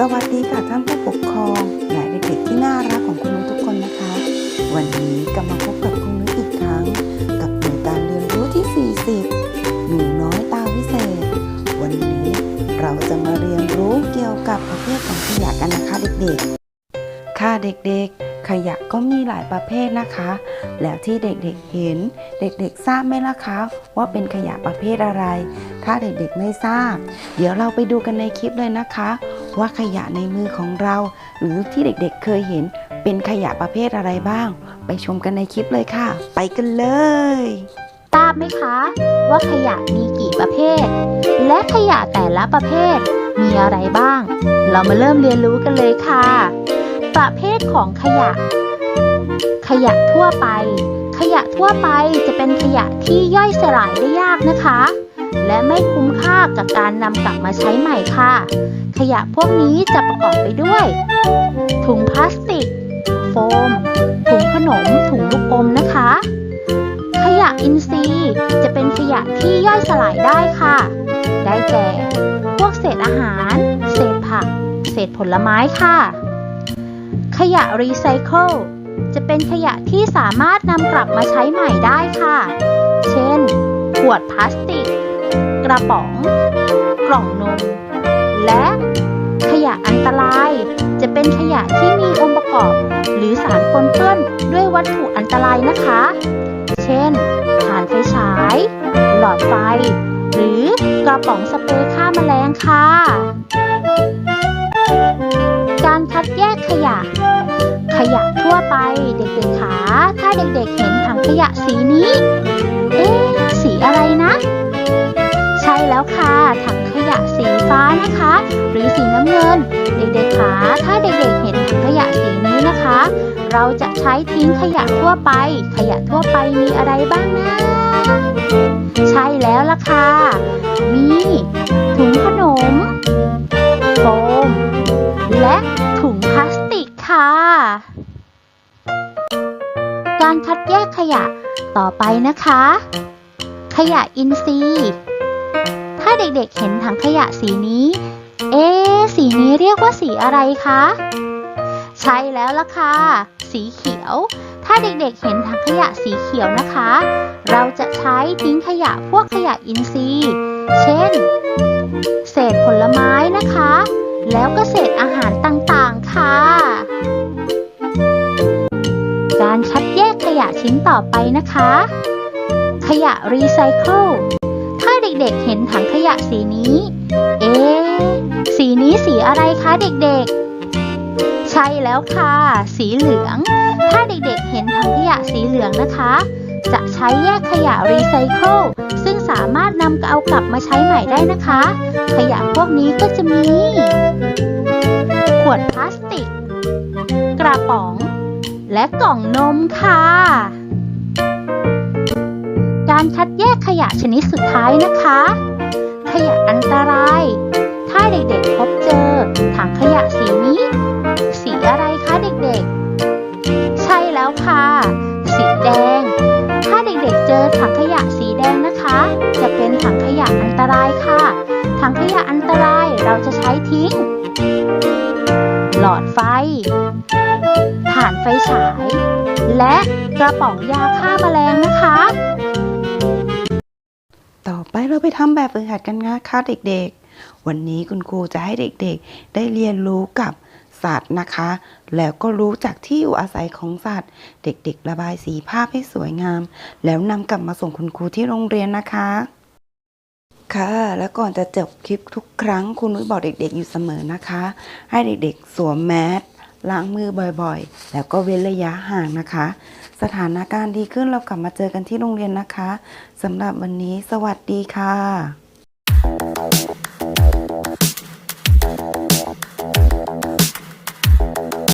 สวัสดีค่ะท่านผู้ปกครองและเด็กๆที่น่ารักของคุณนุ้ทุกคนนะคะ วันนี้กลับมาพบกับคุณนุ้อีกครั้ง กับหน่วยการเรียนรู้ที่ 40 หนูน้อยตาวิเศษ วันนี้เราจะมาเรียนรู้เกี่ยวกับประเภทของขยะกันนะคะเด็กๆ ค่ะเด็กๆ ขยะก็มีหลายประเภทนะคะ แล้วที่เด็กๆเห็น เด็กๆทราบไหมล่ะคะว่าเป็นขยะประเภทอะไร ถ้าเด็กๆไม่ทราบ เดี๋ยวเราไปดูกันในคลิปเลยนะคะ ว่าขยะในมือของเรา หรือที่เด็กๆเคยเห็นเป็นขยะประเภทอะไรบ้าง ไปชมกันในคลิปเลยค่ะ ไปกันเลยทราบไหมคะ ว่าขยะมีกี่ประเภท และขยะแต่ละประเภท มีอะไรบ้าง เรามาเริ่มเรียนรู้กันเลยค่ะ ประเภทของขยะ ขยะทั่วไป ขยะทั่วไปจะเป็นขยะที่ย่อยสลายได้ยากนะคะ และไม่คุ้มค่ากับการนำกลับมาใช้ใหม่ค่ะ ขยะพวกนี้จะประกอบไปด้วย ถุงพลาสติก โฟม ถุงขนม ถุงลูกอมนะคะ ขยะอินทรีย์จะเป็นขยะที่ย่อยสลายได้ค่ะ ได้แก่ พวกเศษอาหาร เศษผัก เศษผลไม้ค่ะ ขยะรีไซเคิลจะเป็นขยะที่สามารถนำกลับมาใช้ใหม่ได้ค่ะ เช่น ขวดพลาสติก กระป๋อง กล่องนม และขยะอันตราย จะเป็นขยะที่มีองค์ประกอบ หรือสารปนเปื้อนด้วยวัตถุอันตรายนะคะ เช่นถ่านไฟฉาย หลอดไฟ หรือกระป๋องสเปรย์ฆ่าแมลงค่ะ การคัดแยกขยะ ขยะทั่วไปเด็กๆขาถ้าเด็กๆเห็นถังขยะสีนี้ เอ๊ะ สีอะไร เราจะใช้ทิ้งขยะทั่วไป ขยะทั่วไปมีอะไรบ้างนะ ใช่แล้วล่ะค่ะ มีถุงขนมโฟมและถุงพลาสติกค่ะ การคัดแยกขยะต่อไปนะคะ ขยะอินทรีย์ ถ้าเด็กๆเห็นถังขยะสีนี้ เอ๊สีนี้เรียกว่าสีอะไรคะ ใช่แล้วล่ะค่ะ สีเขียว ถ้าเด็กๆเห็นถังขยะสีเขียวนะคะ เราจะใช้ทิ้งขยะพวกขยะอินทรีย์ เช่น เศษผลไม้นะคะ แล้วก็เศษอาหารต่างๆค่ะ การคัดแยกขยะชิ้นต่อไปนะคะ ขยะรีไซเคิล ถ้าเด็กๆเห็นถังขยะสีนี้ เอ๊สีนี้สีอะไรคะเด็กๆ ใช่แล้วค่ะ สีเหลือง ถ้าเด็กๆเห็นถังขยะสีเหลืองนะคะ จะใช้แยกขยะรีไซเคิลซึ่งสามารถนำเอากลับมาใช้ใหม่ได้นะคะ ขยะพวกนี้ก็จะมี ขวดพลาสติก กระป๋อง และกล่องนมค่ะการคัดแยกขยะชนิดสุดท้ายนะคะ ขยะอันตราย ถ้าเด็กๆพบเจอถังขยะสีนี้สี ตรายค่ะ ถังขยะอันตรายเราจะใช้ทิ้ง หลอดไฟ ถ่านไฟฉาย และกระป๋องยาฆ่าแมลงนะคะ ต่อไปเราไปทำแบบฝึกหัดกันนะคะเด็กๆ วันนี้คุณครูจะให้เด็กๆ ได้เรียนรู้กับสัตว์นะคะ แล้วก็รู้จักที่อยู่อาศัยของสัตว์ เด็กๆ ระบายสีภาพให้สวยงาม แล้วนำกลับมาส่งคุณครูที่โรงเรียนนะคะ ค่ะ แล้วก่อนจะจบคลิปทุกครั้งคุณนุ้ยบอกเด็กๆอยู่เสมอนะคะ ให้เด็กๆสวมแมสล้างมือบ่อยๆ แล้วก็เว้นระยะห่างนะคะ สถานการณ์ดีขึ้นเรากลับมาเจอกันที่โรงเรียนนะคะสำหรับวันนี้ สวัสดีค่ะ